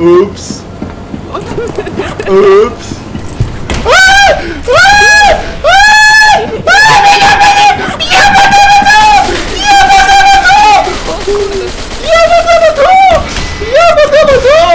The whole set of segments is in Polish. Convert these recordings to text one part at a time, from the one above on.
Oops. Oops. Yabba dabba doo! Yabba dabba doo!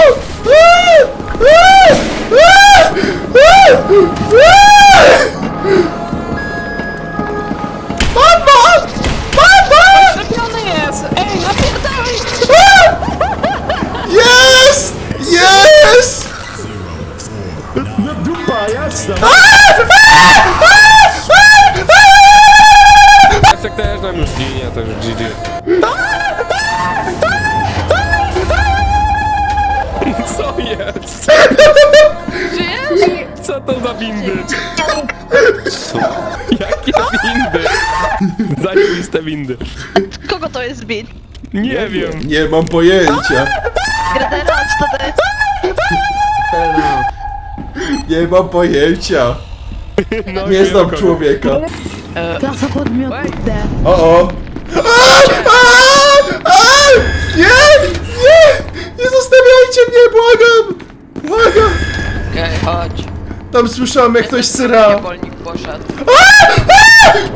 No dupa, jasna. Jacek też nam już ginie, to już GG. Co jest? Żyjesz? Co to za windy? Jakie windy? Zajebiste windy. Kogo to jest bit? Nie wiem. Nie mam pojęcia. Gradera, Nie mam pojęcia. No, Nie znam kogo. człowieka. Klasa podmiotu D. O o. A! A! A! Nie! Nie! Nie zostawiajcie mnie, błagam! Błagam! Okej, chodź. Tam słyszałem jak ktoś syra. Poszedł.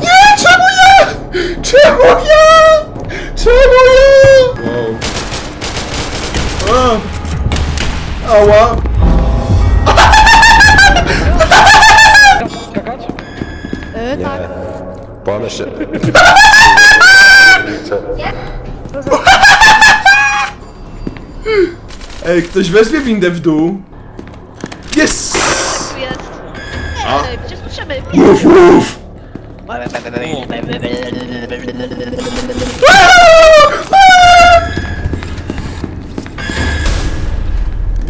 Nie! Czemu ja? Czemu ja? Czemu ja? Wow. A. Ała. E, tak. Płonę się. Ej, ktoś weźmie windę w dół. Jest! Tu jest. Ej, gdzie słyszymy? Uf, uf.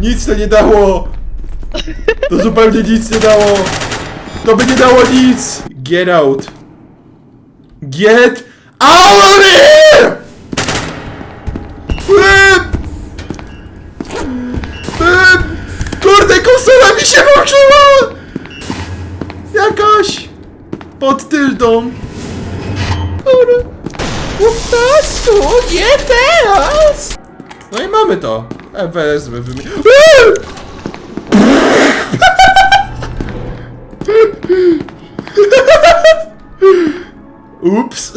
Nic to nie dało! To zupełnie nic nie dało! To by nie dało nic! Get out! Get out of here! Em! Em! Kurde, konsola mi się włączyła! Jakaś! Pod tyldą! Kurde! Nie teraz! No i mamy to. E, wezmę, wymi... Ups!